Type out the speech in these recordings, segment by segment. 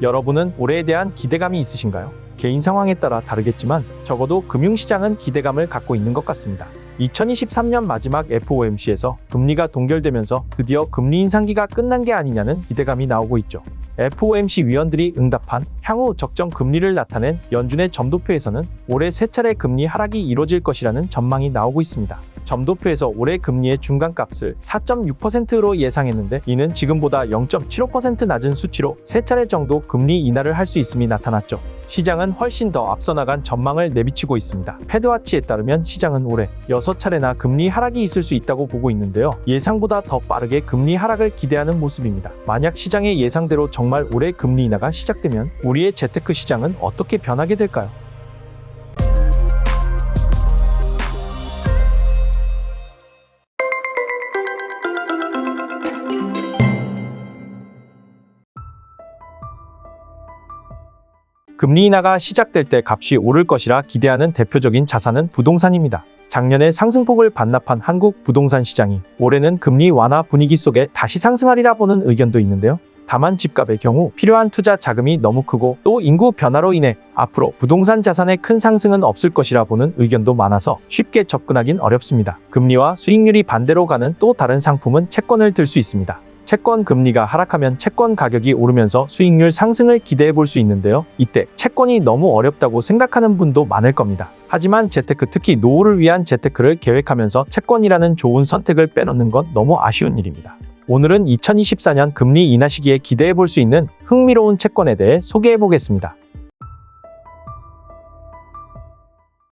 여러분은 올해에 대한 기대감이 있으신가요? 개인 상황에 따라 다르겠지만 적어도 금융시장은 기대감을 갖고 있는 것 같습니다. 2023년 마지막 FOMC에서 금리가 동결되면서 드디어 금리 인상기가 끝난 게 아니냐는 기대감이 나오고 있죠. FOMC 위원들이 응답한 향후 적정 금리를 나타낸 연준의 점도표에서는 올해 세 차례 금리 하락이 이뤄질 것이라는 전망이 나오고 있습니다. 점도표에서 올해 금리의 중간값을 4.6%로 예상했는데 이는 지금보다 0.75% 낮은 수치로 세 차례 정도 금리 인하를 할 수 있음이 나타났죠. 시장은 훨씬 더 앞서 나간 전망을 내비치고 있습니다. 패드와치에 따르면 시장은 올해 6차례나 금리 하락이 있을 수 있다고 보고 있는데요. 예상보다 더 빠르게 금리 하락을 기대하는 모습입니다. 만약 시장의 예상대로 정말 올해 금리 인하가 시작되면 우리의 재테크 시장은 어떻게 변하게 될까요? 금리 인하가 시작될 때 값이 오를 것이라 기대하는 대표적인 자산은 부동산입니다. 작년에 상승폭을 반납한 한국 부동산 시장이 올해는 금리 완화 분위기 속에 다시 상승하리라 보는 의견도 있는데요. 다만 집값의 경우 필요한 투자 자금이 너무 크고 또 인구 변화로 인해 앞으로 부동산 자산의 큰 상승은 없을 것이라 보는 의견도 많아서 쉽게 접근하긴 어렵습니다. 금리와 수익률이 반대로 가는 또 다른 상품은 채권을 들 수 있습니다. 채권 금리가 하락하면 채권 가격이 오르면서 수익률 상승을 기대해 볼 수 있는데요. 이때 채권이 너무 어렵다고 생각하는 분도 많을 겁니다. 하지만 재테크 특히 노후를 위한 재테크를 계획하면서 채권이라는 좋은 선택을 빼놓는 건 너무 아쉬운 일입니다. 오늘은 2024년 금리 인하 시기에 기대해 볼 수 있는 흥미로운 채권에 대해 소개해 보겠습니다.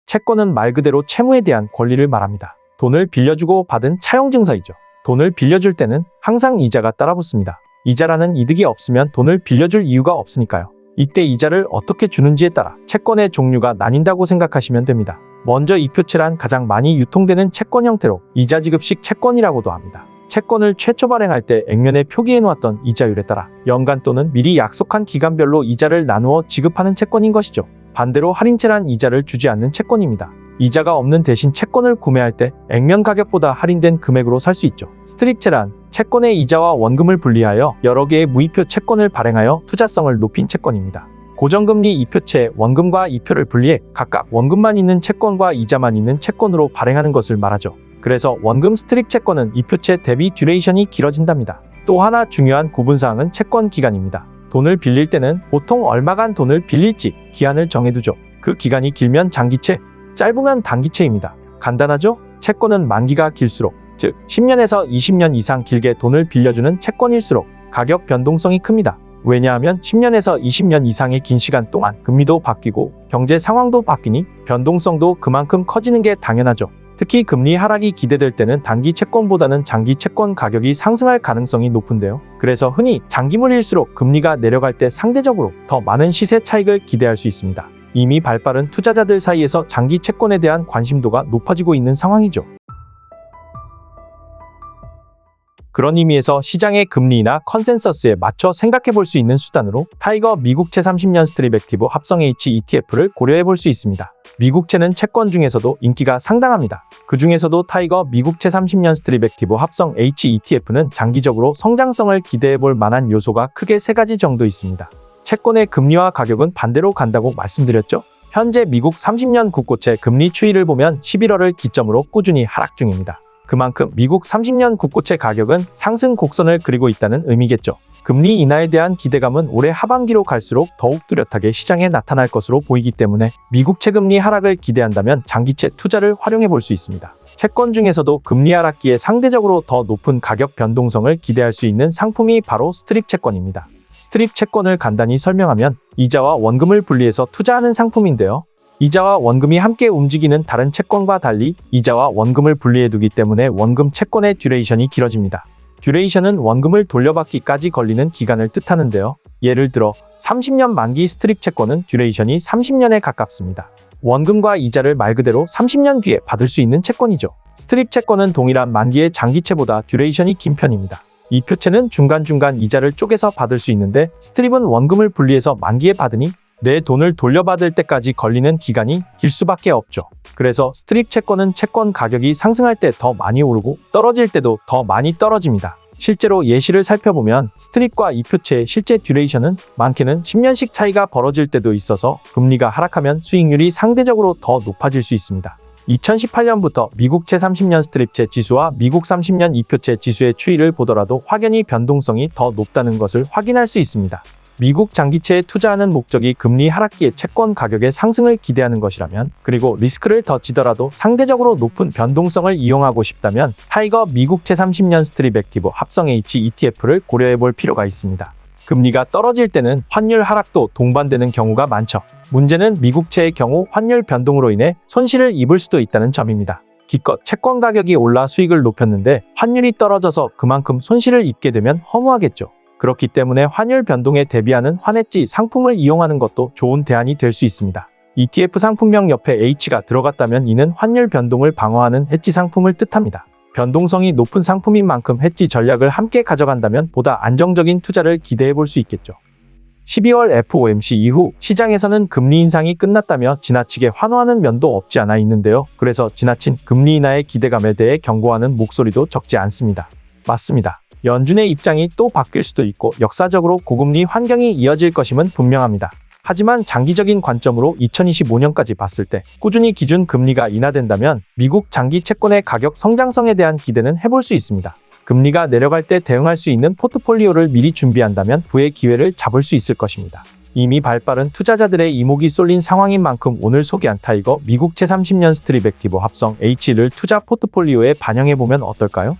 채권은 말 그대로 채무에 대한 권리를 말합니다. 돈을 빌려주고 받은 차용 증서이죠. 돈을 빌려줄 때는 항상 이자가 따라붙습니다. 이자라는 이득이 없으면 돈을 빌려줄 이유가 없으니까요. 이때 이자를 어떻게 주는지에 따라 채권의 종류가 나뉜다고 생각하시면 됩니다. 먼저 이표채란 가장 많이 유통되는 채권 형태로 이자 지급식 채권이라고도 합니다. 채권을 최초 발행할 때 액면에 표기해 놓았던 이자율에 따라 연간 또는 미리 약속한 기간별로 이자를 나누어 지급하는 채권인 것이죠. 반대로 할인채란 이자를 주지 않는 채권입니다. 이자가 없는 대신 채권을 구매할 때 액면 가격보다 할인된 금액으로 살 수 있죠. 스트립채란 채권의 이자와 원금을 분리하여 여러 개의 무이표 채권을 발행하여 투자성을 높인 채권입니다. 고정금리 이표채 원금과 이표를 분리해 각각 원금만 있는 채권과 이자만 있는 채권으로 발행하는 것을 말하죠. 그래서 원금 스트립 채권은 이표채 대비 듀레이션이 길어진답니다. 또 하나 중요한 구분사항은 채권 기간입니다. 돈을 빌릴 때는 보통 얼마간 돈을 빌릴지 기한을 정해두죠. 그 기간이 길면 장기채, 짧으면 단기채입니다. 간단하죠? 채권은 만기가 길수록, 즉 10년에서 20년 이상 길게 돈을 빌려주는 채권일수록 가격 변동성이 큽니다. 왜냐하면 10년에서 20년 이상의 긴 시간 동안 금리도 바뀌고 경제 상황도 바뀌니 변동성도 그만큼 커지는 게 당연하죠. 특히 금리 하락이 기대될 때는 단기 채권보다는 장기 채권 가격이 상승할 가능성이 높은데요. 그래서 흔히 장기물일수록 금리가 내려갈 때 상대적으로 더 많은 시세 차익을 기대할 수 있습니다. 이미 발빠른 투자자들 사이에서 장기 채권에 대한 관심도가 높아지고 있는 상황이죠. 그런 의미에서 시장의 금리나 컨센서스에 맞춰 생각해 볼 수 있는 수단으로 타이거 미국채 30년 스트립 액티브 합성 H ETF를 고려해 볼 수 있습니다. 미국채는 채권 중에서도 인기가 상당합니다. 그 중에서도 타이거 미국채 30년 스트립 액티브 합성 H ETF는 장기적으로 성장성을 기대해 볼 만한 요소가 크게 세 가지 정도 있습니다. 채권의 금리와 가격은 반대로 간다고 말씀드렸죠? 현재 미국 30년 국고채 금리 추이를 보면 11월을 기점으로 꾸준히 하락 중입니다. 그만큼 미국 30년 국고채 가격은 상승 곡선을 그리고 있다는 의미겠죠. 금리 인하에 대한 기대감은 올해 하반기로 갈수록 더욱 뚜렷하게 시장에 나타날 것으로 보이기 때문에 미국 채금리 하락을 기대한다면 장기채 투자를 활용해 볼 수 있습니다. 채권 중에서도 금리 하락기에 상대적으로 더 높은 가격 변동성을 기대할 수 있는 상품이 바로 스트립 채권입니다. 스트립 채권을 간단히 설명하면 이자와 원금을 분리해서 투자하는 상품인데요. 이자와 원금이 함께 움직이는 다른 채권과 달리 이자와 원금을 분리해두기 때문에 원금 채권의 듀레이션이 길어집니다. 듀레이션은 원금을 돌려받기까지 걸리는 기간을 뜻하는데요. 예를 들어 30년 만기 스트립 채권은 듀레이션이 30년에 가깝습니다. 원금과 이자를 말 그대로 30년 뒤에 받을 수 있는 채권이죠. 스트립 채권은 동일한 만기의 장기채보다 듀레이션이 긴 편입니다. 이 표채는 중간중간 이자를 쪼개서 받을 수 있는데 스트립은 원금을 분리해서 만기에 받으니 내 돈을 돌려받을 때까지 걸리는 기간이 길 수밖에 없죠. 그래서 스트립 채권은 채권 가격이 상승할 때 더 많이 오르고 떨어질 때도 더 많이 떨어집니다. 실제로 예시를 살펴보면 스트립과 이표체의 실제 듀레이션은 많게는 10년씩 차이가 벌어질 때도 있어서 금리가 하락하면 수익률이 상대적으로 더 높아질 수 있습니다. 2018년부터 미국 제30년 스트립체 지수와 미국 30년 이표체 지수의 추이를 보더라도 확연히 변동성이 더 높다는 것을 확인할 수 있습니다. 미국 장기채에 투자하는 목적이 금리 하락기에 채권 가격의 상승을 기대하는 것이라면 그리고 리스크를 더 지더라도 상대적으로 높은 변동성을 이용하고 싶다면 타이거 미국 제30년 스트립 액티브 합성 H ETF를 고려해 볼 필요가 있습니다. 금리가 떨어질 때는 환율 하락도 동반되는 경우가 많죠. 문제는 미국채의 경우 환율 변동으로 인해 손실을 입을 수도 있다는 점입니다. 기껏 채권 가격이 올라 수익을 높였는데 환율이 떨어져서 그만큼 손실을 입게 되면 허무하겠죠. 그렇기 때문에 환율 변동에 대비하는 환해지 상품을 이용하는 것도 좋은 대안이 될 수 있습니다. ETF 상품명 옆에 H가 들어갔다면 이는 환율 변동을 방어하는 해지 상품을 뜻합니다. 변동성이 높은 상품인 만큼 해지 전략을 함께 가져간다면 보다 안정적인 투자를 기대해 볼 수 있겠죠. 12월 FOMC 이후 시장에서는 금리 인상이 끝났다며 지나치게 환호하는 면도 없지 않아 있는데요. 그래서 지나친 금리 인하의 기대감에 대해 경고하는 목소리도 적지 않습니다. 맞습니다. 연준의 입장이 또 바뀔 수도 있고 역사적으로 고금리 환경이 이어질 것임은 분명합니다. 하지만 장기적인 관점으로 2025년까지 봤을 때 꾸준히 기준 금리가 인하된다면 미국 장기 채권의 가격 성장성에 대한 기대는 해볼 수 있습니다. 금리가 내려갈 때 대응할 수 있는 포트폴리오를 미리 준비한다면 부의 기회를 잡을 수 있을 것입니다. 이미 발빠른 투자자들의 이목이 쏠린 상황인 만큼 오늘 소개한 타이거 미국 제30년 스트립 액티브 합성 H를 투자 포트폴리오에 반영해 보면 어떨까요?